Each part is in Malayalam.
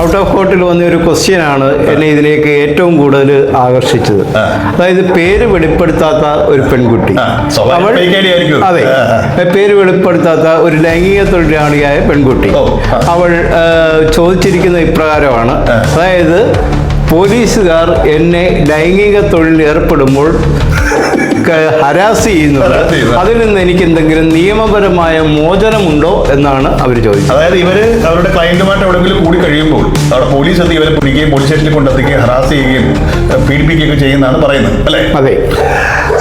ഔട്ട് ഓഫ് കോർട്ടിൽ വന്ന ഒരു ക്വസ്റ്റ്യൻ ആണ് എന്നെ ഇതിലേക്ക് ഏറ്റവും കൂടുതൽ ആകർഷിച്ചത്. അതായത് പേര് വെളിപ്പെടുത്താത്ത ഒരു പെൺകുട്ടി. അതെ. പേര് വെളിപ്പെടുത്താത്ത ഒരു ലൈംഗിക തൊഴിലാളിയായ പെൺകുട്ടി. അവൾ ചോദിച്ചിരിക്കുന്ന ഇപ്രകാരമാണ്. അതായത് പോലീസുകാർ എന്നെ ലൈംഗിക തൊഴിൽ ഏർപ്പെടുമ്പോൾ ഹരാസ് ചെയ്യുന്നത് അതിൽ നിന്ന് എനിക്ക് എന്തെങ്കിലും നിയമപരമായ മോചനമുണ്ടോ എന്നാണ് അവർ ചോദിച്ചത്. അതായത് ഇവർ അവരുടെ ക്ലയന്റുമായിട്ട് എവിടെയെങ്കിലും കൂടി കഴിയുമ്പോൾ അവിടെ പോലീസ് എത്തി ഇവരെ പിടിക്കുകയും പോലീസ് സ്റ്റേഷനിൽ കൊണ്ടെത്തുകയും ഹറാസ് ചെയ്യുകയും പീഡിപ്പിക്കുകയൊക്കെ ചെയ്യുന്നതാണ് പറയുന്നത് അല്ലേ? അതെ.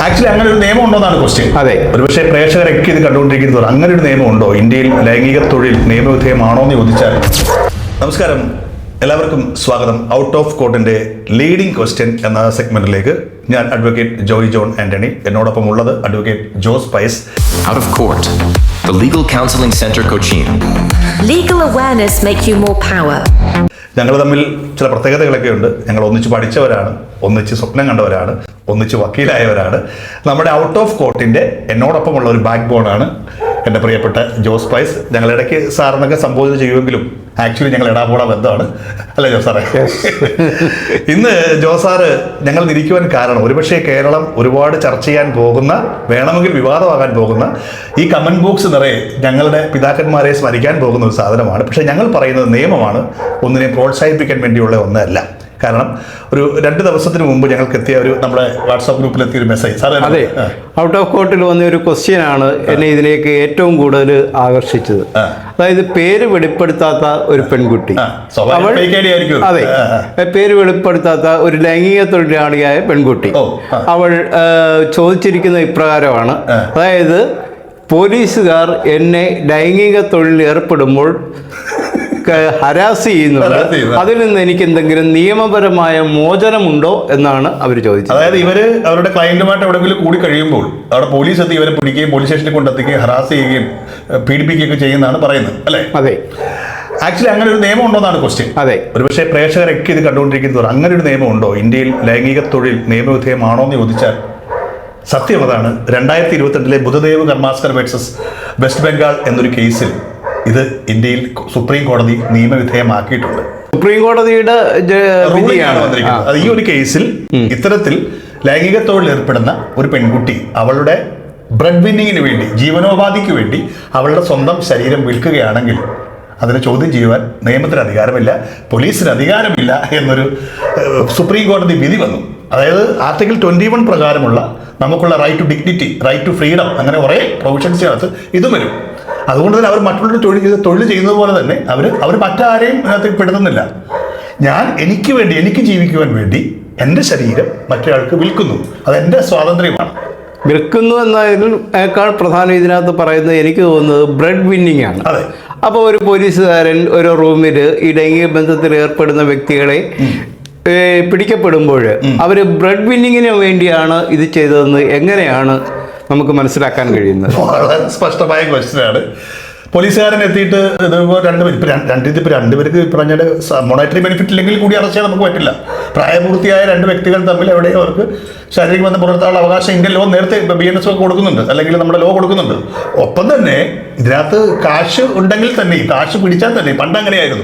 ആക്ച്വലി അങ്ങനെ ഒരു നിയമം ഉണ്ടോ എന്നാണ് ക്വസ്റ്റ്യൻ അതെ. ഒരുപക്ഷെ പ്രേക്ഷകരൊക്കെ ഇത് കണ്ടുകൊണ്ടിരിക്കുന്നത്. അങ്ങനെ ഒരു നിയമം ഉണ്ടോ? ഇന്ത്യയിൽ ലൈംഗിക തൊഴിൽ നിയമവിധേയമാണോ എന്ന് ചോദിച്ചാൽ. നമസ്കാരം. എല്ലാവർക്കും സ്വാഗതം. ഔട്ട് ഓഫ് കോർട്ടിന്റെ ലീഡിംഗ് ക്വസ്റ്റ്യൻ എന്ന സെഗ്മെന്റിലേക്ക് ഞാൻ അഡ്വക്കേറ്റ് ജോയ് ജോൺ ആന്റണി എന്നോടൊപ്പം ഉള്ളത് advocate Jose Pais Out of Court, the Legal Counseling Center Cochin. Legal awareness make you more power. ഞങ്ങൾ തമ്മിൽ ചില പ്രത്യേകതകളൊക്കെ ഉണ്ട് ഞങ്ങൾ ഒന്നിച്ച് പഠിച്ചവരാണ് ഒന്നിച്ച് സ്വപ്നം കണ്ടവരാണ് ഒന്നിച്ച് വക്കീലായവരാണ് നമ്മുടെ ഔട്ട് ഓഫ് കോർട്ടിന്റെ എന്നോടൊപ്പമുള്ള ഒരു ബാക്ക് ബോണാണ് എന്റെ പ്രിയപ്പെട്ട ജോസ് പൈസ് ഞങ്ങൾ ഇടയ്ക്ക് സാറിനൊക്കെ സംബോധന ചെയ്യുമെങ്കിലും ആക്ച്വലി ഞങ്ങൾ ഇടാപോട ബന്ധമാണ്. അല്ലേ ജോസ് സാറേ? ഇന്ന് ജോസ് സാറ് ഞങ്ങൾ നിരിക്കുവാൻ കാരണം ഒരുപക്ഷെ കേരളം ഒരുപാട് ചർച്ച ചെയ്യാൻ പോകുന്ന വേണമെങ്കിൽ വിവാദമാകാൻ പോകുന്ന ഈ കമന്റ് ബോക്സ് നിറയെ ഞങ്ങളുടെ പിതാക്കന്മാരെ സ്മരിക്കാൻ പോകുന്ന ഒരു സാധനമാണ്. പക്ഷേ ഞങ്ങൾ പറയുന്നത് നിയമമാണ് ഒന്നിനെ പ്രോത്സാഹിപ്പിക്കാൻ വേണ്ടിയുള്ള ഒന്നല്ല. കാരണം ഒരു രണ്ട് ദിവസത്തിന് മുമ്പ് ഞങ്ങൾക്ക് എത്തിയ ഒരു നമ്മുടെ വാട്സാപ്പ് ഗ്രൂപ്പിൽ എത്തിയ ഒരു മെസ്സേജ് സാറേ അതെ. ഔട്ട് ഓഫ് കോർട്ടിൽ വന്ന ഒരു ക്വസ്റ്റ്യൻ ആണ് എന്നെ ഇതിലേക്ക് ഏറ്റവും കൂടുതൽ ആകർഷിച്ചത്. അതായത് പേര് വെളിപ്പെടുത്താത്ത ഒരു പെൺകുട്ടി. അവൾ. അതെ. പേര് വെളിപ്പെടുത്താത്ത ഒരു ലൈംഗിക തൊഴിലാളിയായ പെൺകുട്ടി. അവൾ ചോദിച്ചിരിക്കുന്ന ഇപ്രകാരമാണ്. അതായത് പോലീസുകാർ എന്നെ ലൈംഗിക തൊഴിലിൽ ഏർപ്പെടുമ്പോൾ ഹരാസ് ചെയ്യുന്നുണ്ട് ഹരാസ് ചെയ്യുന്നു. അതിൽ നിന്ന് എനിക്ക് എന്തെങ്കിലും നിയമപരമായ മോചനമുണ്ടോ എന്നാണ് അവർ ചോദിച്ചത്. അതായത് ഇവർ അവരുടെ ക്ലയന്റുമായിട്ട് എവിടെയെങ്കിലും കൂടി കഴിയുമ്പോൾ അവിടെ പോലീസ് എത്തി ഇവരെ പിടിക്കുകയും പോലീസ് സ്റ്റേഷനിൽ കൊണ്ടെത്തിക്കുകയും ഹറാസ് ചെയ്യുകയും പീഡിപ്പിക്കുകയൊക്കെ ചെയ്യുന്നതാണ് പറയുന്നത് അല്ലേ? അതെ. ആക്ച്വലി അങ്ങനെ ഒരു നിയമം ഉണ്ടോ എന്നാണ് ക്വസ്റ്റ്യൻ അതെ. ഒരുപക്ഷെ പ്രേക്ഷകരൊക്കെ ഇത് കണ്ടുകൊണ്ടിരിക്കുന്നത് അങ്ങനെ ഒരു നിയമം ഉണ്ടോ? ഇന്ത്യയിൽ ലൈംഗിക തൊഴിൽ നിയമവിധേയമാണോ എന്ന് ചോദിച്ചാൽ സത്യം അതാണ് രണ്ടായിരത്തി ഇരുപത്തിരണ്ടിലെ ബുധദേവ് കർമാസ്കർ വേഴ്സസ് വെസ്റ്റ് ബംഗാൾ എന്നൊരു കേസിൽ ഇത് ഇന്ത്യയിൽ സുപ്രീം കോടതി നിയമവിധേയമാക്കിയിട്ടുണ്ട്. സുപ്രീം കോടതിയുടെ വിധിയാണ്. വന്നിരിക്കുന്നത്. ഈ ഒരു കേസിൽ ഇത്തരത്തിൽ ലൈംഗിക തൊഴിൽ ഏർപ്പെടുന്ന ഒരു പെൺകുട്ടി അവളുടെ ബ്രെഡ് വിന്നിങ്ങിന് വേണ്ടി ജീവനോപാധിക്ക് വേണ്ടി അവളുടെ സ്വന്തം ശരീരം വിൽക്കുകയാണെങ്കിൽ അതിനെ ചോദ്യം ചെയ്യുവാൻ നിയമത്തിന് അധികാരമില്ല പോലീസിന് അധികാരമില്ല എന്നൊരു സുപ്രീം കോടതി വിധി വന്നു. അതായത് ആർട്ടിക്കിൾ ട്വന്റി വൺ പ്രകാരമുള്ള നമുക്കുള്ള right to dignity right to freedom അങ്ങനെ കുറേ പ്രൊവിഷൻസിനകത്ത് ഇതും വരും. അതുകൊണ്ട് തന്നെ അവർ മറ്റുള്ളവർ തൊഴിൽ ചെയ്ത് തൊഴിൽ ചെയ്യുന്നത് പോലെ തന്നെ അവർ അവർ മറ്റാരെയും അതിനകത്ത് പെടുത്തുന്നില്ല. ഞാൻ എനിക്ക് വേണ്ടി എനിക്ക് ജീവിക്കുവാൻ വേണ്ടി എന്റെ ശരീരം മറ്റൊരാൾക്ക് വിൽക്കുന്നു. അതെന്റെ സ്വാതന്ത്ര്യമാണ്. വിൽക്കുന്നു എന്നതിനേക്കാൾ പ്രധാനം ഇതിനകത്ത് പറയുന്നത് എനിക്ക് തോന്നുന്നത് ബ്രെഡ് വിന്നിങ് ആണ്. അതെ. അപ്പോൾ ഒരു പോലീസുകാരൻ ഒരു റൂമിൽ ഈ ലൈംഗിക ബന്ധത്തിൽ ഏർപ്പെടുന്ന വ്യക്തികളെ പിടിക്കപ്പെടുമ്പോൾ അവർ ബ്രെഡ് വിന്നിങ്ങിന് വേണ്ടിയാണ് ഇത് ചെയ്തതെന്ന് എങ്ങനെയാണ് നമുക്ക് മനസ്സിലാക്കാൻ കഴിയുന്നത്. വളരെ സ്പഷ്ടമായ ക്വസ്റ്റ്യനാണ് പോലീസുകാരൻ എത്തിയിട്ട് ഇതിപ്പോൾ രണ്ട് ഇപ്പം രണ്ട് ഇതിപ്പോൾ രണ്ടുപേർക്ക് പറഞ്ഞാൽ മൊണറ്ററി ബെനിഫിറ്റ് ഇല്ലെങ്കിൽ കൂടി അറസ്റ്റ് ചെയ്യാൻ നമുക്ക് പറ്റില്ല. പ്രായപൂർത്തിയായ രണ്ട് വ്യക്തികൾ തമ്മിൽ എവിടെയും അവർക്ക് ശാരീരിക ബന്ധം പുലർത്താനുള്ള അവകാശം ഇന്ത്യൻ ലോ നേരത്തെ ബി എൻ എസ് ഒക്കെ കൊടുക്കുന്നുണ്ട്. അല്ലെങ്കിൽ നമ്മുടെ ലോ കൊടുക്കുന്നുണ്ട്. ഒപ്പം തന്നെ ഇതിനകത്ത് കാശ് ഉണ്ടെങ്കിൽ തന്നെ കാശ് പിടിച്ചാൽ തന്നെ പണ്ട് അങ്ങനെയായിരുന്നു.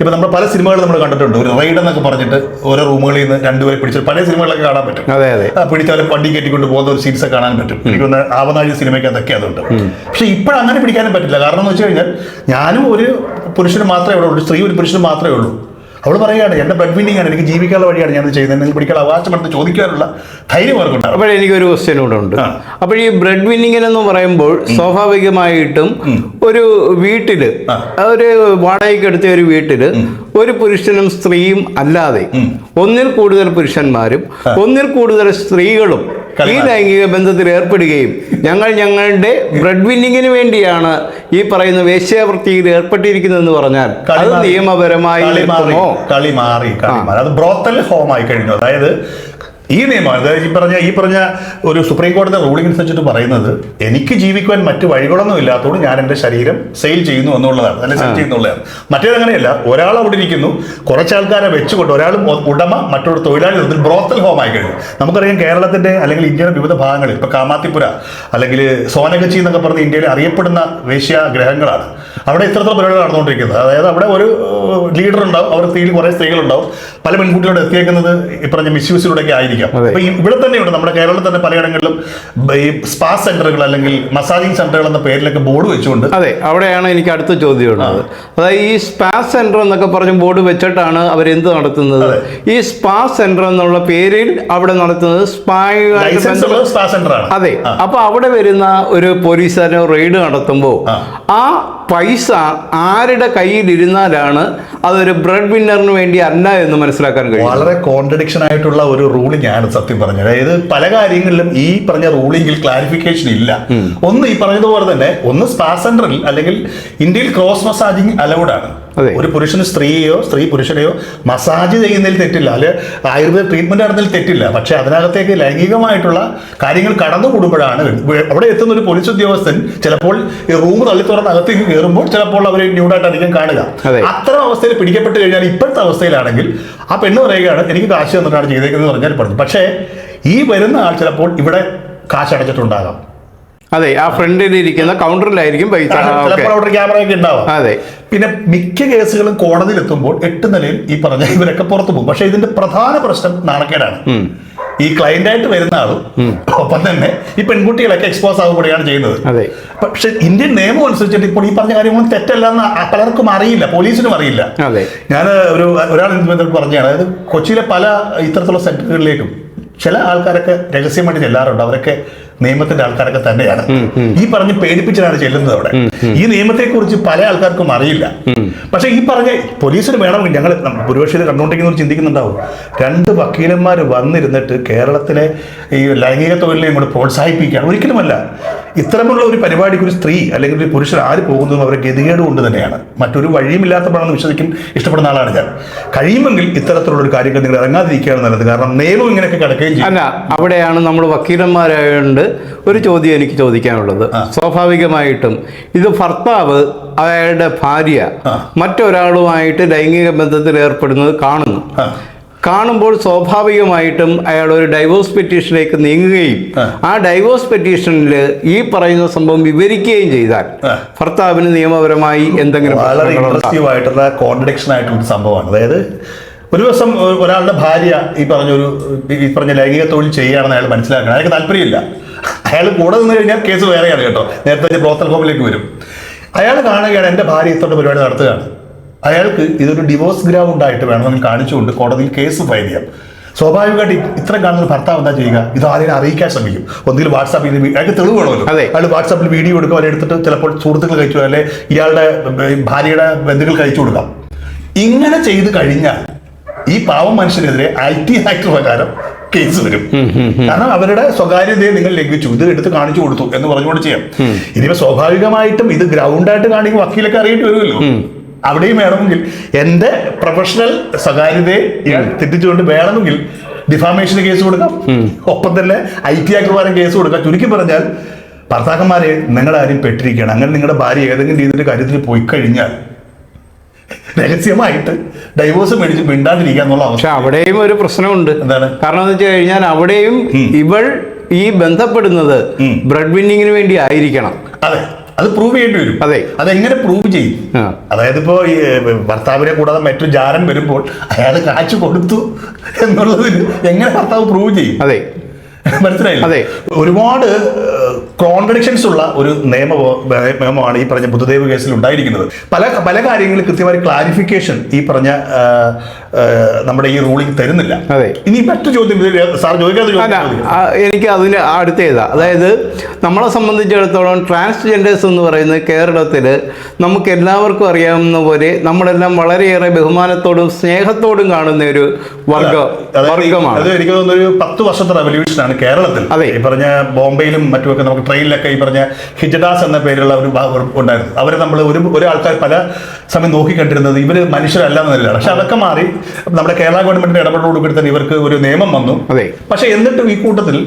ഇപ്പൊ നമ്മൾ പല സിനിമകൾ നമ്മൾ കണ്ടിട്ടുണ്ട്. ഒരു റൈഡ് എന്നൊക്കെ പറഞ്ഞിട്ട് ഓരോ റൂമുകളിൽ നിന്ന് രണ്ടുപേരെ പിടിച്ച് പല സിനിമകളൊക്കെ കാണാൻ പറ്റും. അതെ അതെ. പിടിച്ചാലും പിടിച്ചവരെ വണ്ടി കയറ്റിക്കൊണ്ട് പോകുന്ന ഒരു സീൻസ് കാണാൻ പറ്റും. എനിക്കൊന്ന് ആവനാഴി സിനിമയ്ക്ക് അതൊക്കെ അതുണ്ട്. പക്ഷെ ഇപ്പോഴങ്ങനെ പിടിക്കാനും പറ്റില്ല. കാരണം എന്ന് വെച്ച് കഴിഞ്ഞാൽ ഞാനും ഒരു പുരുഷന് മാത്രമേ ഉള്ളൂ. സ്ത്രീ ഒരു പുരുഷന് മാത്രമേ ഉള്ളൂ. അവൾ പറയുകയാണ് എന്റെ ബ്ലഡ് വിന്നിങ് ആണ് എനിക്ക് ജീവിക്കാനുള്ള വഴിയാണ് ഞാൻ ചെയ്യുന്നത്. എനിക്ക് പിടിക്കാൻ അവകാശപ്പെടുത്ത് ചോദിക്കാനുള്ള ധൈര്യം അവർക്കുണ്ട്. അപ്പോൾ എനിക്കൊരു ക്വസ്റ്റ്യൻ കൂടെ ഉണ്ട്. അപ്പോൾ ഈ ബ്ലഡ് വിന്നിങ് എന്ന് പറയുമ്പോൾ സ്വാഭാവികമായിട്ടും ഒരു വീട്ടിൽ ഒരു വാടകയ്ക്ക് എടുത്ത ഒരു വീട്ടിൽ ഒരു പുരുഷനും സ്ത്രീയും അല്ലാതെ ഒന്നിൽ കൂടുതൽ പുരുഷന്മാരും ഒന്നിൽ കൂടുതൽ സ്ത്രീകളും ഈ. ലൈംഗിക ബന്ധത്തിൽ ഏർപ്പെടുകയും ഞങ്ങൾ ഞങ്ങളുടെ ബ്രെഡ് വിന്നിങ്ങിന് വേണ്ടിയാണ് ഈ പറയുന്ന വേശ്യാവൃത്തിയിൽ ഏർപ്പെട്ടിരിക്കുന്നതെന്ന് പറഞ്ഞാൽ അത് നിയമപരമായി കളി മാറി കളി മാറി അത് ബ്രോത്തൽ ഹോം ആയി കഴിഞ്ഞു. അതായത് ഈ നിയമം അതായത് ഈ പറഞ്ഞ ഈ പറഞ്ഞ ഒരു സുപ്രീം കോടതി റൂളിംഗ് അനുസരിച്ചിട്ട് പറയുന്നത് എനിക്ക് ജീവിക്കുവാൻ മറ്റ് വഴികളൊന്നും ഇല്ലാത്തതുകൊണ്ട് ഞാൻ എന്റെ ശരീരം സെയിൽ ചെയ്യുന്നു എന്നുള്ളതാണ് അല്ലെങ്കിൽ സെയിൽ ചെയ്യുന്നുള്ളതാണ് മറ്റേത് അങ്ങനെയല്ല ഒരാൾ അവിടെ ഇരിക്കുന്നു കുറച്ച് ആൾക്കാരെ വെച്ചുകൊണ്ട് ഒരാൾ ഉടമ മറ്റൊരു തൊഴിലാളി നിർത്തി ബ്രോത്തൽ ഹോം ആയി കഴിഞ്ഞു. നമുക്കറിയാം കേരളത്തിന്റെ അല്ലെങ്കിൽ ഇന്ത്യയുടെ വിവിധ ഭാഗങ്ങളിൽ ഇപ്പൊ കാമാത്തിപ്പുര അല്ലെങ്കിൽ സോനഗച്ചി എന്നൊക്കെ പറഞ്ഞ ഇന്ത്യയിൽ അറിയപ്പെടുന്ന വേശ്യ ഗ്രഹങ്ങളാണ്. അവിടെ ഇത്തരത്തിലുള്ള പരിപാടികൾ നടന്നുകൊണ്ടിരിക്കുന്നത്. അതായത് അവിടെ ഒരു ലീഡർ ഉണ്ടാവും അവർ സ്ത്രീയിൽ കുറേ സ്ത്രീകളുണ്ടാവും. പല പെൺകുട്ടികളോട് എത്തിയേക്കുന്നത് ഈ പറഞ്ഞ മിസ്യൂസിലൂടെയൊക്കെ ആയിരിക്കാം. അതെ. അപ്പൊ ഇവിടെ തന്നെയുണ്ട്. നമ്മുടെ കേരളത്തിൽ തന്നെ പലയിടങ്ങളിലും ഈ സ്പാ സെന്ററുകൾ അല്ലെങ്കിൽ മസാജിങ് സെന്ററുകൾ എന്ന പേരിലൊക്കെ ബോർഡ് വെച്ചുകൊണ്ട് അതെ അവിടെയാണ് എനിക്ക് അടുത്ത ചോദ്യം ഉള്ളത്. അതായത് ഈ സ്പാ സെന്റർ എന്നൊക്കെ പറഞ്ഞ് ബോർഡ് വെച്ചിട്ടാണ് അവർ അവരെന്ത് നടത്തുന്നത്? ഈ സ്പാ സെന്റർ എന്നുള്ള പേരിൽ അവിടെ നടത്തുന്നത് സ്പാ സെന്റർ ആണ് അതെ. അപ്പൊ അവിടെ വരുന്ന ഒരു പോലീസുകാരനോ റെയ്ഡ് നടത്തുമ്പോൾ ആ. പൈസ ആരുടെ കയ്യിൽ ഇരുന്നാലാണ് അതൊരു ബ്രെഡ് വിന്നറിന് വേണ്ടി അല്ല എന്ന് മനസ്സിലാക്കാൻ കഴിയും വളരെ കോൺട്രഡിക്ഷൻ ആയിട്ടുള്ള ഒരു റൂളിംഗ് ആണ് സത്യം പറഞ്ഞത്. അതായത് പല കാര്യങ്ങളിലും ഈ പറഞ്ഞ റൂളിംഗിൽ ക്ലാരിഫിക്കേഷൻ ഇല്ല. ഒന്ന് ഈ പറഞ്ഞതുപോലെ തന്നെ ഒന്ന് സ്പാ സെന്ററിൽ അല്ലെങ്കിൽ ഇന്ത്യയിൽ ക്രോസ് മസാജിങ് അലൗഡ് ആണ്. ഒരു പുരുഷന് സ്ത്രീയോ സ്ത്രീ പുരുഷനെയോ മസാജ് ചെയ്യുന്നതിൽ തെറ്റില്ല. അല്ലെ ആയുർവേദ ട്രീറ്റ്മെന്റ് നടന്നതിൽ തെറ്റില്ല. പക്ഷെ അതിനകത്തേക്ക് ലൈംഗികമായിട്ടുള്ള കാര്യങ്ങൾ കടന്നു കൂടുമ്പോഴാണ് അവിടെ എത്തുന്ന ഒരു പോലീസ് ഉദ്യോഗസ്ഥൻ ചിലപ്പോൾ ഈ റൂം തള്ളി തുറന്ന് അകത്തേക്ക് കയറുമ്പോൾ ചിലപ്പോൾ അവർ ന്യൂഡായിട്ടായിരിക്കും കാണുക. അതെ. അത്തരം അവസ്ഥയിൽ പിടിക്കപ്പെട്ട് കഴിഞ്ഞാൽ ഇപ്പോഴത്തെ അവസ്ഥയിലാണെങ്കിൽ ആ പെണ്ണ് പറയുകയാണ് എനിക്ക് കാശ് തന്നിട്ടാണ് ചെയ്തേക്കുന്നത് പറഞ്ഞാൽ പറഞ്ഞു. പക്ഷേ ഈ വരുന്ന ആൾ ചിലപ്പോൾ ഇവിടെ കാശ് അടച്ചിട്ടുണ്ടാകാം. അതെ ആ ഫ്രണ്ടിൽ ഇരിക്കുന്ന കൗണ്ടറിലായിരിക്കും പൈസ ക്യാമറയൊക്കെ ഉണ്ടാവും. അതെ. പിന്നെ മിക്ക കേസുകളും കോടതിയിൽ എത്തുമ്പോൾ എട്ട് നിലയിൽ ഈ പറഞ്ഞ ഇവരൊക്കെ പുറത്തു പോകും. പക്ഷെ ഇതിന്റെ പ്രധാന പ്രശ്നം നാണക്കേടാണ്. ഈ ക്ലയന്റ് ആയിട്ട് വരുന്ന ആളും ഒപ്പം തന്നെ ഈ പെൺകുട്ടികളൊക്കെ എക്സ്പോസ് ആകുമ്പോഴാണ് ചെയ്യുന്നത്. പക്ഷെ ഇന്ത്യൻ നിയമം അനുസരിച്ചിട്ട് ഇപ്പോൾ ഈ പറഞ്ഞ കാര്യങ്ങളൊന്നും തെറ്റല്ല എന്ന് പലർക്കും അറിയില്ല പോലീസിനും അറിയില്ല. ഞാൻ ഒരു ഒരാൾ പറഞ്ഞാണ് അതായത് കൊച്ചിയിലെ പല ഇത്തരത്തിലുള്ള സെന്ററുകളിലേക്കും ചില ആൾക്കാരൊക്കെ രഹസ്യമായിട്ട് ചെല്ലാറുണ്ട്. അവരൊക്കെ നിയമത്തിന്റെ ആൾക്കാരൊക്കെ തന്നെയാണ്. ഈ പറഞ്ഞ് പേടിപ്പിച്ചിട്ടാണ് ചെല്ലുന്നത് അവിടെ. ഈ നിയമത്തെ കുറിച്ച് പല ആൾക്കാർക്കും അറിയില്ല. പക്ഷെ ഈ പറഞ്ഞ പോലീസിന് വേണമെങ്കിൽ ഞങ്ങൾ ഭൂരിപക്ഷം ഇത് കണ്ടുകൊണ്ടിരിക്കുന്നവർ ചിന്തിക്കുന്നുണ്ടാവും. രണ്ട് വക്കീലന്മാർ വന്നിരുന്നിട്ട് കേരളത്തിലെ ഈ ലൈംഗിക തൊഴിലിനെയും കൂടെ പ്രോത്സാഹിപ്പിക്കുകയാണ്. ഒരിക്കലുമല്ല. ഇത്തരമുള്ള ഒരു പരിപാടിക്ക് ഒരു സ്ത്രീ അല്ലെങ്കിൽ ഒരു പുരുഷൻ ആര് പോകുന്നതും അവരെ ഗതികേട് കൊണ്ട് തന്നെയാണ്. മറ്റൊരു വഴിയുമില്ലാത്തപ്പോഴാണെന്ന് വിശ്വസിക്കും ഇഷ്ടപ്പെടുന്ന ആളാണ് ഞാൻ. കഴിയുമെങ്കിൽ ഇത്തരത്തിലുള്ള ഒരു കാര്യങ്ങൾ നിങ്ങൾ ഇറങ്ങാതിരിക്കുകയാണ് നല്ലത്. കാരണം നിയമം ഇങ്ങനെയൊക്കെ കിടക്കുകയും ചെയ്യും. അല്ല അവിടെയാണ് നമ്മൾ വക്കീലന്മാരായതുകൊണ്ട് ഒരു ചോദ്യം എനിക്ക് ചോദിക്കാനുള്ളത്. സ്വാഭാവികമായിട്ടും ഇത് ഭർത്താവ് അയാളുടെ ഭാര്യ മറ്റൊരാളുമായിട്ട് ലൈംഗിക ബന്ധത്തിൽ ഏർപ്പെടുന്നത് കാണുന്നു. കാണുമ്പോൾ സ്വാഭാവികമായിട്ടും അയാൾ ഒരു ഡൈവോഴ്സ് പെറ്റീഷനിലേക്ക് നീങ്ങുകയും ആ. ഡൈവോഴ്സ് പെറ്റീഷനിൽ ഈ പറയുന്ന സംഭവം വിവരിക്കുകയും ചെയ്താൽ. ഭർത്താവിന് നിയമപരമായി എന്തെങ്കിലും വളരെ? ഇൻട്രസ്റ്റീവ് ആയിട്ടുള്ള കോൺട്രഡിക്ഷൻ ആയിട്ടുള്ള സംഭവമാണ്. അതായത് ഒരു ദിവസം ഒരാളുടെ ഭാര്യ ഈ പറഞ്ഞൊരു ഈ പറഞ്ഞ ലൈംഗിക തൊഴിൽ ചെയ്യുകയാണെന്ന് അയാൾ മനസ്സിലാക്കണം. അയാൾക്ക് താല്പര്യമില്ല. അയാൾ കൂടെ നിന്ന് കഴിഞ്ഞാൽ കേസ് വേറെയാണ് കേട്ടോ. നേരത്തെ ബ്രോത്തൽ ഹോമിലേക്ക് വരും. അയാൾ കാണുകയാണ് എന്റെ ഭാര്യ ഇത്തോട്ട് പരിപാടി നടത്തുകയാണ്. അയാൾക്ക് ഇതൊരു ഡിവോഴ്സ് ഗ്രൗണ്ട് ആയിട്ട് വേണമെന്ന് കാണിച്ചുകൊണ്ട് കോടതിയിൽ കേസ് ഫയൽ ചെയ്യാം സ്വാഭാവികമായിട്ട് ഇത്രയും കാണുന്ന ഭർത്താവ് എന്താ ചെയ്യുക? ഇത് ആരെയും അറിയിക്കാൻ ശ്രമിക്കും. ഒന്നുകിൽ വാട്സാപ്പിൽ അയാൾക്ക് തെളിവ് വേണമല്ലോ. അതെ. അയാൾ വാട്സാപ്പിൽ വീഡിയോ എടുക്കും അവരെ എടുത്തിട്ട് ചിലപ്പോൾ സുഹൃത്തുക്കൾ കഴിച്ചു അല്ലെ ഇയാളുടെ ഭാര്യയുടെ ബന്ധുക്കൾ കഴിച്ചു കൊടുക്കാം. ഇങ്ങനെ ചെയ്ത് കഴിഞ്ഞാൽ ഈ പാവം മനുഷ്യനെതിരെ ഐ ടി ആക്ട് പ്രകാരം കേസ് വരും. കാരണം അവരുടെ സ്വകാര്യതയെ നിങ്ങൾ ലംഘിച്ചു. ഇത് എടുത്ത് കാണിച്ചു കൊടുത്തു എന്ന് പറഞ്ഞുകൊണ്ട് ചെയ്യാം. ഇനിയിപ്പോ സ്വാഭാവികമായിട്ടും ഇത് ഗ്രൗണ്ടായിട്ട് കാണിക്കും വക്കീലൊക്കെ അറിയേണ്ടി വരുമല്ലോ. അവിടെയും വേണമെങ്കിൽ എന്റെ പ്രൊഫഷണൽ സ്വകാര്യതയെ തെറ്റിച്ചുകൊണ്ട് വേണമെങ്കിൽ ഡിഫാമേഷന് കേസ് കൊടുക്കാം. ഒപ്പം തന്നെ ഐ ടി ആക്ട് പ്രകാരം കേസ് കൊടുക്കാം. ചുരുക്കി പറഞ്ഞാൽ ഭർത്താക്കന്മാരെ നിങ്ങളാരും പെട്ടിരിക്കുകയാണ്. അങ്ങനെ നിങ്ങളുടെ ഭാര്യ ഏതെങ്കിലും രീതിയിൽ കാര്യത്തിൽ പോയി കഴിഞ്ഞാൽ രഹസ്യമായിട്ട് ഡൈവോഴ്സ് മേടിച്ച് മിണ്ടാതിരിക്കുക എന്നുള്ള പക്ഷെ അവിടെയും ഒരു പ്രശ്നമുണ്ട്. എന്താണ്? കാരണം എന്ന് വെച്ച് കഴിഞ്ഞാൽ അവിടെയും ഇവൾ ഈ ബന്ധപ്പെടുന്നത്. ബ്രെഡ് വിന്നിങ്ങിന് വേണ്ടി ആയിരിക്കണം. അതെ. അത് പ്രൂവ് ചെയ്യേണ്ടി വരും. അതെ. അതെങ്ങനെ പ്രൂവ് ചെയ്യും? അതായത് ഇപ്പോ ഈ ഭർത്താവിനെ കൂടാതെ മറ്റു ജാരൻ വരുമ്പോൾ അയാൾ കാച്ചു കൊടുത്തു എന്നുള്ളതിന് എങ്ങനെ ഭർത്താവ് പ്രൂവ് ചെയ്യും? അതെ. മനസ്സിലായില്ലേ? അതെ. ഒരുപാട് കോൺട്രഡിക്ഷൻസ് ഉള്ള ഒരു നിയമ നിയമമാണ് ഈ പറഞ്ഞ ബുദ്ധദേവ് കേസിൽ ഉണ്ടായിരിക്കുന്നത്. പല പല കാര്യങ്ങളിൽ കൃത്യമായി ക്ലാരിഫിക്കേഷൻ ഈ പറഞ്ഞ നമ്മുടെ ഈ റൂളിംഗ് തരുന്നില്ല. അതെ. ഇനി മറ്റു ചോദ്യം സാർ ചോദിക്കാത്ത ആ, എനിക്ക് അതിന് അടുത്ത ഏതാ അതായത് നമ്മളെ സംബന്ധിച്ചിടത്തോളം ട്രാൻസ്ജെൻഡേഴ്സ് എന്ന് പറയുന്നത് കേരളത്തിൽ നമുക്ക് എല്ലാവർക്കും അറിയാവുന്ന പോലെ നമ്മളെല്ലാം വളരെയേറെ ബഹുമാനത്തോടും സ്നേഹത്തോടും കാണുന്ന ഒരു വർഗ വർഗമാണ്. അത് എനിക്ക് തോന്നുന്നു ഒരു പത്ത് വർഷത്തെ റെവല്യൂഷനാണ് കേരളത്തിൽ. അതെ. ഈ പറഞ്ഞ ബോംബെയിലും മറ്റുമൊക്കെ നമുക്ക് ട്രെയിനിലൊക്കെ ഈ പറഞ്ഞ ഹിജഡാസ് എന്ന പേരുള്ള ഒരു ഉണ്ടായിരുന്നു. അവരെ നമ്മൾ ഒരു ഒരാൾക്കാർ പല സമയം നോക്കി കണ്ടിരുന്നത് ഇവർ മനുഷ്യരല്ല എന്നല്ല പക്ഷെ അതൊക്കെ മാറി നമ്മുടെ കേരള ഗവൺമെന്റിന്റെ ഇടപെടലോടുകൂടി തന്നെ ഇവർക്ക് ഒരു നിയമം വന്നു. അതെ. പക്ഷെ എന്നിട്ടും ഈ കൂട്ടത്തിൽ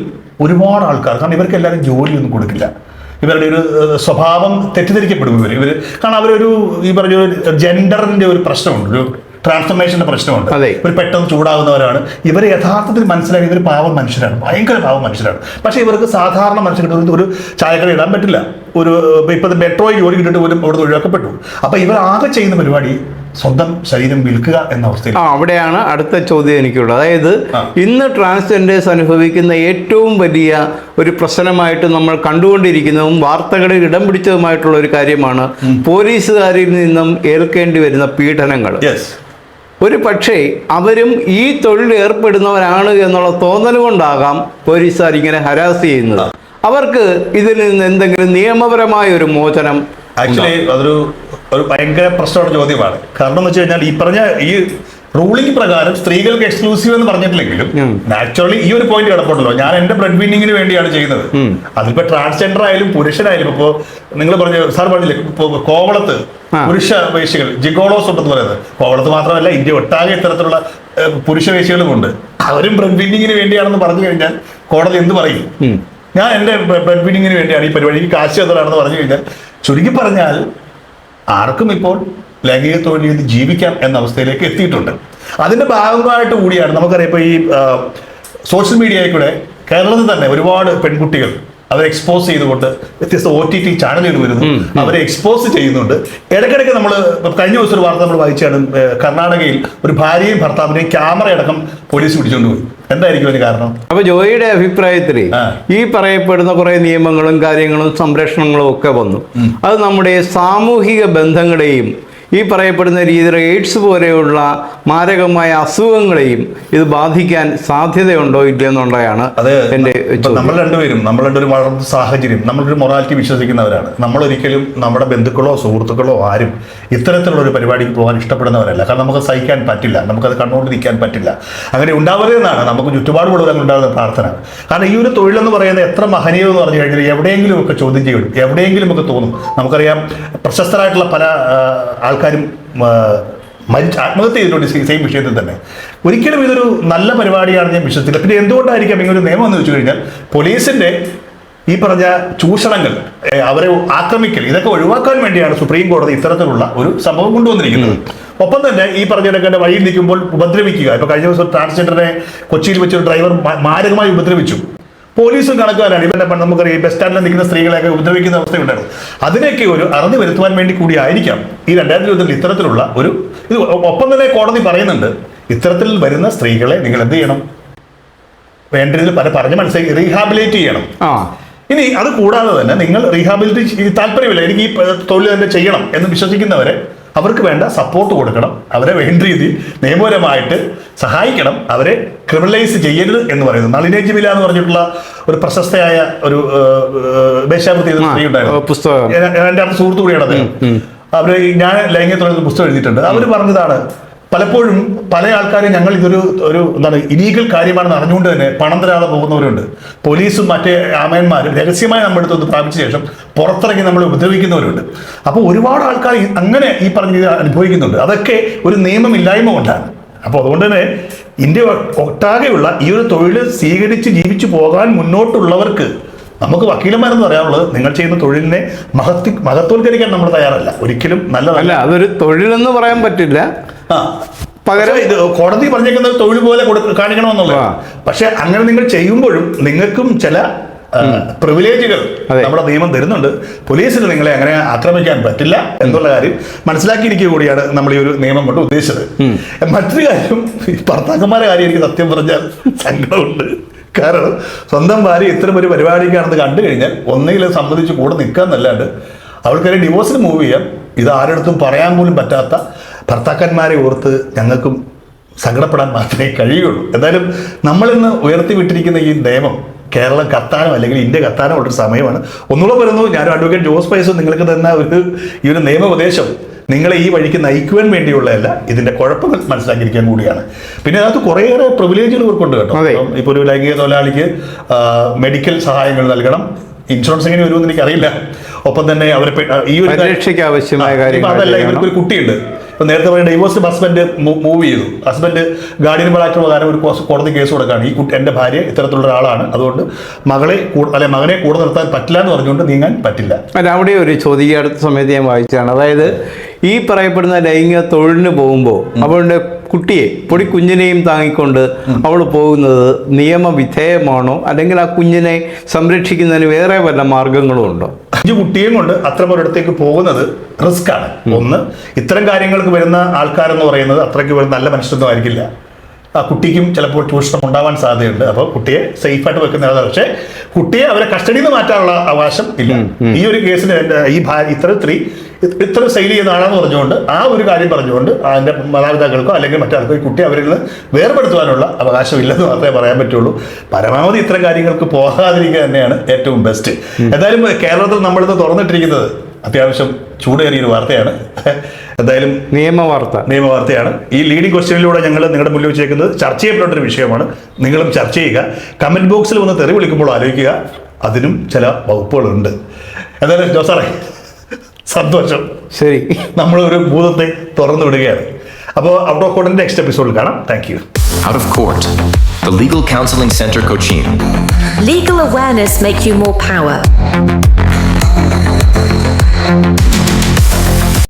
ഒരുപാട് ആൾക്കാർ കാരണം ഇവർക്ക് എല്ലാവരും ജോലിയൊന്നും കൊടുക്കില്ല. ഇവരുടെ ഒരു സ്വഭാവം തെറ്റിദ്ധരിക്കപ്പെടും ഇവർ ഇവർ കാരണം അവരൊരു ഈ പറഞ്ഞ ജെൻഡറിന്റെ ഒരു പ്രശ്നമുണ്ട്. ഒരു ട്രാൻസ്ഫർമേഷന്റെ പ്രശ്നമുണ്ട്. ഇവർ പെട്ടെന്ന് ചൂടാകുന്നവരാണ്. ഇവർ യഥാർത്ഥത്തിൽ മനസ്സിലാക്കി ഇവർ പാവം മനുഷ്യരാണ്. ഭയങ്കര പാവം മനുഷ്യരാണ്. പക്ഷേ ഇവർക്ക് സാധാരണ മനുഷ്യർക്ക് ഒരു- ചായക്കട ഇടാൻ പറ്റില്ല. ഒരു ഇപ്പൊ മെട്രോയിൽ ജോലി കിട്ടിയിട്ട് പോലും അവിടെ ഒഴിവാക്കപ്പെട്ടു. അപ്പൊ ഇവർ ആകെ ചെയ്യുന്ന പരിപാടി സ്വന്തം ശരീരം വിൽക്കുക എന്ന അവസ്ഥയിൽ അവിടെയാണ് അടുത്ത ചോദ്യം എനിക്കുള്ളത്. അതായത് ഇന്ന് ട്രാൻസ്ജെൻഡേഴ്സ് അനുഭവിക്കുന്ന ഏറ്റവും വലിയ ഒരു പ്രശ്നമായിട്ട് നമ്മൾ കണ്ടുകൊണ്ടിരിക്കുന്നതും വാർത്തകളിൽ ഇടം പിടിച്ചതുമായിട്ടുള്ള ഒരു കാര്യമാണ് പോലീസുകാരിൽ നിന്നും ഏൽക്കേണ്ടി വരുന്ന പീഡനങ്ങൾ. ഒരു പക്ഷേ അവരും ഈ തൊഴിൽ ഏർപ്പെടുന്നവരാണ് എന്നുള്ള തോന്നൽ കൊണ്ടാകാം പോലീസുകാർ ഇങ്ങനെ ഹരാസ് ചെയ്യുന്നത്. അവർക്ക് ഇതിൽ നിന്ന് എന്തെങ്കിലും നിയമപരമായ ഒരു മോചനം ആക്ച്വലി അതൊരു ഒരു ഭയങ്കര പ്രശ്നമുള്ള ചോദ്യമാണ്. കാരണം എന്ന് വെച്ച് കഴിഞ്ഞാൽ ഈ പറഞ്ഞ ഈ റൂളിംഗ് പ്രകാരം സ്ത്രീകൾക്ക് എക്സ്ക്ലൂസീവ് എന്ന് പറഞ്ഞിട്ടില്ലെങ്കിലും നാച്ചുറലി ഈ ഒരു പോയിന്റ് കിടപ്പുണ്ടല്ലോ. ഞാൻ എന്റെ ബ്രെഡ് വിന്നിങ്ങിന് വേണ്ടിയാണ് ചെയ്യുന്നത്. അതിപ്പോ ട്രാൻസ്ജെൻഡർ ആയാലും പുരുഷനായാലും ഇപ്പോ നിങ്ങൾ പറഞ്ഞ സാർ പറഞ്ഞില്ലേ കോവളത്ത് ആ. പുരുഷ വേശികൾ ജിഗോളോസ് ഉണ്ടെന്ന് പറയുന്നത്. കോവളത്ത് മാത്രമല്ല ഇന്ത്യ ഒട്ടാകെ ഇത്തരത്തിലുള്ള ഏഹ്, പുരുഷ വേശികളുമുണ്ട് അവരും ബ്രെഡ് വേണ്ടിയാണെന്ന് പറഞ്ഞു കഴിഞ്ഞാൽ കോടതി എന്ത് പറയും? ഞാൻ എന്റെ ബ്രെഡ് വേണ്ടിയാണ് ഈ പരിപാടി ഈ കാശ് തന്നതാണെന്ന് പറഞ്ഞു കഴിഞ്ഞാൽ ചുരുക്കി പറഞ്ഞാൽ ആർക്കും ഇപ്പോൾ ലൈംഗിക തൊഴിൽ ചെയ്ത് ജീവിക്കാം എന്ന അവസ്ഥയിലേക്ക് എത്തിയിട്ടുണ്ട്. അതിന്റെ ഭാഗമായിട്ട് കൂടിയാണ് നമുക്കറിയാം ഇപ്പോൾ ഈ സോഷ്യൽ മീഡിയയിൽ കൂടെ കേരളത്തിൽ തന്നെ ഒരുപാട് പെൺകുട്ടികൾ അവരെ എക്സ്പോസ് ചെയ്തുകൊണ്ട് വ്യത്യസ്ത ഒ ടി ടി ചാനലുകൾ വരുന്നു. അവരെ എക്സ്പോസ് ചെയ്യുന്നുണ്ട്. ഇടയ്ക്കിടയ്ക്ക് നമ്മൾ കഴിഞ്ഞ ദിവസം ഒരു വാർത്ത നമ്മൾ വായിച്ചാണ് കർണാടകയിൽ ഒരു ഭാര്യയും ഭർത്താവിനെയും ക്യാമറ അടക്കം പോലീസ് പിടിച്ചുകൊണ്ട് പോയി. എന്തായിരിക്കും അതിന് കാരണം? അപ്പൊ ജോയിയുടെ അഭിപ്രായത്തിൽ ഈ പറയപ്പെടുന്ന കുറെ നിയമങ്ങളും കാര്യങ്ങളും സംരക്ഷണങ്ങളും ഒക്കെ വന്നു. അത് നമ്മുടെ സാമൂഹിക ബന്ധങ്ങളെയും ഈ പറയപ്പെടുന്ന രീതിയിൽ എയ്ഡ്സ് പോലെയുള്ള മാരകമായ അസുഖങ്ങളെയും ഇത് ബാധിക്കാൻ സാധ്യതയുണ്ടോ ഇല്ലയെന്നുള്ളതാണ് എന്റെ എന്റെ നമ്മൾ രണ്ടുപേരും നമ്മൾ രണ്ടുപേരും വളർന്ന സാഹചര്യം നമ്മളൊരു മൊറാലിറ്റി വിശ്വസിക്കുന്നവരാണ്. നമ്മൾ ഒരിക്കലും നമ്മുടെ ബന്ധുക്കളോ സുഹൃത്തുക്കളോ ആരും ഇത്തരത്തിലുള്ള ഒരു പരിപാടിക്ക് പോകാൻ ഇഷ്ടപ്പെടുന്നവരല്ല. കാരണം നമുക്ക് സഹിക്കാൻ പറ്റില്ല നമുക്കത് കണ്ടുകൊണ്ട് നിൽക്കാൻ പറ്റില്ല. അങ്ങനെ ഉണ്ടാവരുതെന്നാണ് നമുക്ക് ചുറ്റുപാടുമുള്ളവർ ഉണ്ടാകുന്ന പ്രാർത്ഥന. കാരണം ഈ ഒരു തൊഴിലെന്ന് പറയുന്നത് എത്ര മഹനീയം എന്ന് പറഞ്ഞു കഴിഞ്ഞാൽ എവിടെയെങ്കിലും ഒക്കെ ചോദ്യം ചെയ്യും എവിടെയെങ്കിലും ഒക്കെ തോന്നും. നമുക്കറിയാം പ്രശസ്തരായിട്ടുള്ള പല ആൾക്കാരും മരിച്ച് ആത്മഹത്യ ചെയ്തിട്ടുണ്ട് സെയിം വിഷയത്തിൽ തന്നെ. ഒരിക്കലും ഇതൊരു നല്ല പരിപാടിയാണെന്ന് ഞാൻ വിശ്വസിച്ചില്ല. പിന്നെ എന്തുകൊണ്ടായിരിക്കാം ഇങ്ങനെ ഒരു നിയമം എന്ന് വെച്ച് കഴിഞ്ഞാൽ പോലീസിന്റെ ഈ പറഞ്ഞ ചൂഷണങ്ങൾ അവരെ ആക്രമിക്കൽ ഇതൊക്കെ ഒഴിവാക്കാൻ വേണ്ടിയാണ് സുപ്രീം കോടതി ഇത്തരത്തിലുള്ള ഒരു സംഭവം കൊണ്ടുവന്നിരിക്കുന്നത്. ഒപ്പം തന്നെ ഈ പറഞ്ഞിടക്കേണ്ട വഴിയിൽ നിൽക്കുമ്പോൾ ഉപദ്രവിക്കുക. ഇപ്പൊ കഴിഞ്ഞ ദിവസം ട്രാൻസ്ജെൻഡറിനെ കൊച്ചിയിൽ വെച്ച് ഡ്രൈവർ മാരകമായി ഉപദ്രവിച്ചു. പോലീസും കണക്കുകാരാണ്. ഇവരുടെ പണ്ട് നമുക്കറിയാം ഈ ബസ് സ്റ്റാൻഡിൽ നിൽക്കുന്ന സ്ത്രീകളെയൊക്കെ ഉപദ്രവിക്കുന്ന അവസ്ഥയുണ്ടായിരുന്നു. അതിനൊക്കെ ഒരു അറിഞ്ഞു വരുത്തുവാൻ വേണ്ടി കൂടിയായിരിക്കാം ഈ രണ്ടായിരത്തി ഇരുപത്തിൽ ഇത്തരത്തിലുള്ള ഒരു ഇത്. ഒപ്പം തന്നെ കോടതി പറയുന്നുണ്ട് ഇത്തരത്തിൽ വരുന്ന സ്ത്രീകളെ നിങ്ങൾ എന്ത് ചെയ്യണം? വേണ്ട രീതിയിൽ പല പറഞ്ഞ് മനസ്സിലാക്കി റീഹാബിലേറ്റ് ചെയ്യണം. ഇനി അത് കൂടാതെ തന്നെ നിങ്ങൾ റീഹാബിലിറ്റി താല്പര്യമില്ല എനിക്ക് ഈ തൊഴിൽ തന്നെ ചെയ്യണം എന്ന് വിശ്വസിക്കുന്നവരെ അവർക്ക് വേണ്ട സപ്പോർട്ട് കൊടുക്കണം. അവരെ വേണ്ട രീതിയിൽ നിയമപരമായിട്ട് സഹായിക്കണം. അവരെ ക്രിമിനലൈസ് ചെയ്യരുത് എന്ന് പറയുന്നത് നളിനെ ജിമില എന്ന് പറഞ്ഞിട്ടുള്ള ഒരു പ്രശസ്തയായ ഒരു വേശ്യാവൃത്തി സ്ത്രീ ഉണ്ടായിരുന്നു. പുസ്തകം. എന്റെ സുഹൃത്തു കൂടിയാണ് അദ്ദേഹം. അവർ ഞാൻ ലൈംഗിക തൊഴിൽ പുസ്തകം എഴുതിയിട്ടുണ്ട്. അവർ പറഞ്ഞതാണ് പലപ്പോഴും പല ആൾക്കാരും ഞങ്ങൾ ഇതൊരു ഒരു എന്താണ് ഇലീഗൽ കാര്യമാണെന്ന് അറിഞ്ഞുകൊണ്ട് തന്നെ പണം തരാതെ പോകുന്നവരുണ്ട്. പോലീസും മറ്റേ ആമയന്മാരും രഹസ്യമായി നമ്മുടെ അടുത്ത് പ്രാപിച്ച ശേഷം പുറത്തിറങ്ങി നമ്മളെ ഉപദ്രവിക്കുന്നവരുണ്ട്. അപ്പോൾ ഒരുപാട് ആൾക്കാർ അങ്ങനെ ഈ പറഞ്ഞ അനുഭവിക്കുന്നുണ്ട്. അതൊക്കെ ഒരു നിയമമില്ലായ്മ കൊണ്ടാണ്. അപ്പോൾ അതുകൊണ്ട് തന്നെ ഇന്ത്യ ഒട്ടാകെയുള്ള ഈ ഒരു തൊഴിൽ സ്വീകരിച്ച് ജീവിച്ചു പോകാൻ മുന്നോട്ടുള്ളവർക്ക് നമുക്ക് വക്കീലന്മാരെന്ന് പറയാനുള്ളത് നിങ്ങൾ ചെയ്യുന്ന തൊഴിലിനെ മഹത്വ മഹത്വവൽക്കരിക്കാൻ നമ്മൾ തയ്യാറല്ല. ഒരിക്കലും നല്ലതല്ല. അതൊരു തൊഴിലെന്ന് പറയാൻ പറ്റില്ല. പകരം- ഇത് കോടതി പറഞ്ഞേക്കുന്നത് തൊഴിൽ പോലെ കാണിക്കണമെന്നുള്ള കാണിക്കണമെന്നുള്ളത്. പക്ഷെ അങ്ങനെ നിങ്ങൾ ചെയ്യുമ്പോഴും നിങ്ങൾക്കും ചില പ്രിവിലേജുകൾ നമ്മുടെ നിയമം തരുന്നുണ്ട്. പോലീസിന് നിങ്ങളെ അങ്ങനെ ആക്രമിക്കാൻ പറ്റില്ല എന്നുള്ള കാര്യം മനസ്സിലാക്കിയിരിക്കുക കൂടിയാണ് നമ്മൾ ഈ ഒരു നിയമം കൊണ്ട് ഉദ്ദേശിച്ചത്. മറ്റൊരു കാര്യം ഈ ഭർത്താക്കന്മാരെ കാര്യം എനിക്ക് സത്യം പറഞ്ഞാൽ സങ്കടമുണ്ട്. കാരണം സ്വന്തം ഭാര്യ ഇത്തരം ഒരു പരിപാടിക്കാണെന്ന് കണ്ടു കഴിഞ്ഞാൽ ഒന്നുകിൽ സംബന്ധിച്ച് കൂടെ നിൽക്കാന്നല്ലാണ്ട് അവൾക്കൊരു ഡിവോഴ്സിന് മൂവ് ചെയ്യാം. ഇത് ആരെടുത്തും പറയാൻ പോലും പറ്റാത്ത ഭർത്താക്കന്മാരെ ഓർത്ത് ഞങ്ങൾക്കും സങ്കടപ്പെടാൻ മാത്രമേ കഴിയുള്ളൂ. എന്തായാലും നമ്മളിന്ന് ഉയർത്തിവിട്ടിരിക്കുന്ന ഈ നിയമം കേരളം കത്താനോ അല്ലെങ്കിൽ ഇന്ത്യ കത്താനോ ഉള്ളൊരു സമയമാണ്. ഒന്നുകൂടെ പറയുന്നു ഞാൻ അഡ്വക്കേറ്റ് ജോസ് പൈസോ നിങ്ങൾക്ക് തന്ന ഒരു ഈ ഒരു നിയമോപദേശം നിങ്ങളെ ഈ വഴിക്ക് നയിക്കുവാൻ വേണ്ടിയുള്ളതല്ല ഇതിന്റെ കുഴപ്പങ്ങൾ മനസ്സിലാക്കിയിരിക്കാൻ കൂടിയാണ്. പിന്നെ അതിനകത്ത് കുറേയേറെ പ്രിവിലേജുകൾ ഇവർക്കുണ്ട് കേട്ടോ. ഇപ്പോൾ ഒരു ലൈംഗിക തൊഴിലാളിക്ക് മെഡിക്കൽ സഹായങ്ങൾ നൽകണം. ഇൻഷുറൻസ് എങ്ങനെ വരുമെന്ന് എനിക്കറിയില്ല. ഒപ്പം തന്നെ അവരെ ഈ ഒരു അതല്ല. ഇവർക്ക് ഒരു കുട്ടിയുണ്ട്. ഇപ്പൊ നേരത്തെ പറഞ്ഞ ഡൈവോഴ്സ് ഹസ്ബൻഡ് മൂവ് ചെയ്തു. ഹസ്ബൻഡ് ഗാർഡിയൻ ആക്ട് കാരണം ഒരു കോടതി കേസ് കൊടുക്കുകയാണ്. ഈ കുട്ടി എന്റെ ഭാര്യ ഇത്തരത്തിലുള്ള ഒരാളാണ്. അതുകൊണ്ട് മകളെ അല്ലെ മകനെ കൂടെ നിർത്താൻ പറ്റില്ല എന്ന് പറഞ്ഞുകൊണ്ട് നീങ്ങാൻ പറ്റില്ല. അല്ല അവിടെ ഒരു ചോദ്യം അടുത്ത സമയത്ത് ഞാൻ വായിച്ചതാണ്. അതായത് ഈ പറയപ്പെടുന്ന ലൈംഗിക തൊഴിലിന് പോകുമ്പോൾ അവളുടെ കുട്ടിയെ പൊടി കുഞ്ഞിനെയും താങ്ങിക്കൊണ്ട് അവൾ പോകുന്നത് നിയമവിധേയമാണോ? അല്ലെങ്കിൽ ആ കുഞ്ഞിനെ സംരക്ഷിക്കുന്നതിന് വേറെ വല്ല മാർഗങ്ങളും ഉണ്ടോ? അഞ്ചു കുട്ടിയും കൊണ്ട് അത്ര ഒരിടത്തേക്ക് പോകുന്നത് റിസ്ക് ആണ്. ഒന്ന് ഇത്തരം കാര്യങ്ങൾക്ക് വരുന്ന ആൾക്കാരെന്ന് പറയുന്നത് അത്രയ്ക്ക് വരുന്ന നല്ല മനുഷ്യരൊന്നും ആയിരിക്കില്ല. ആ കുട്ടിക്കും ചിലപ്പോൾ ചൂഷണം ഉണ്ടാവാൻ സാധ്യതയുണ്ട്. അപ്പോൾ കുട്ടിയെ സേഫ് ആയിട്ട് വെക്കുന്നതാണ് പക്ഷേ കുട്ടിയെ അവരെ കസ്റ്റഡിയിൽ നിന്ന് മാറ്റാനുള്ള അവകാശം ഇല്ല. ഈ ഒരു കേസിന് ഈ ഇത്ര സ്ത്രീ ഇത്ര സെയിൽ ചെയ്യുന്ന ആളാന്ന് പറഞ്ഞുകൊണ്ട് ആ ഒരു കാര്യം പറഞ്ഞുകൊണ്ട് അതിന്റെ മാതാപിതാക്കൾക്കോ അല്ലെങ്കിൽ മറ്റാൾക്കോ ഈ കുട്ടി അവരിൽ നിന്ന് വേർപെടുത്തുവാനുള്ള അവകാശം ഇല്ലെന്ന് മാത്രമേ പറയാൻ പറ്റുള്ളൂ. പരമാവധി ഇത്തരം കാര്യങ്ങൾക്ക് പോകാതിരിക്കുക തന്നെയാണ് ഏറ്റവും ബെസ്റ്റ് എന്തായാലും കേരളത്തിൽ നമ്മളിന്ന് തുറന്നിട്ടിരിക്കുന്നത് അത്യാവശ്യം ചൂടേറിയൊരു വാർത്തയാണ്. എന്തായാലും നിയമവാർത്ത. നിയമവാർത്തയാണ്. ഈ ലീഡിംഗ് ക്വസ്റ്റ്യനിലൂടെ ഞങ്ങൾ നിങ്ങളുടെ മുന്നിൽ വെച്ചേക്കുന്നത് ചർച്ച ചെയ്യപ്പെട്ട ഒരു വിഷയമാണ്. നിങ്ങളും ചർച്ച ചെയ്യുക. കമന്റ് ബോക്സിൽ വന്ന് തെറി വിളിക്കുമ്പോൾ ആലോചിക്കുക. അതിനും ചില വകുപ്പുകളുണ്ട്. എന്തായാലും ജോസാറേ സന്തോഷം ശരി നമ്മൾ ഒരു ഭൂതത്തെ തുറന്നു വിടുകയാണ് അപ്പോൾ ഔട്ട് ഓഫ് കോർട്ടിന്റെ നെക്സ്റ്റ് എപ്പിസോഡിൽ കാണാം thank you Out of Court, the Legal Counseling Center Cochin. Legal awareness make you more power.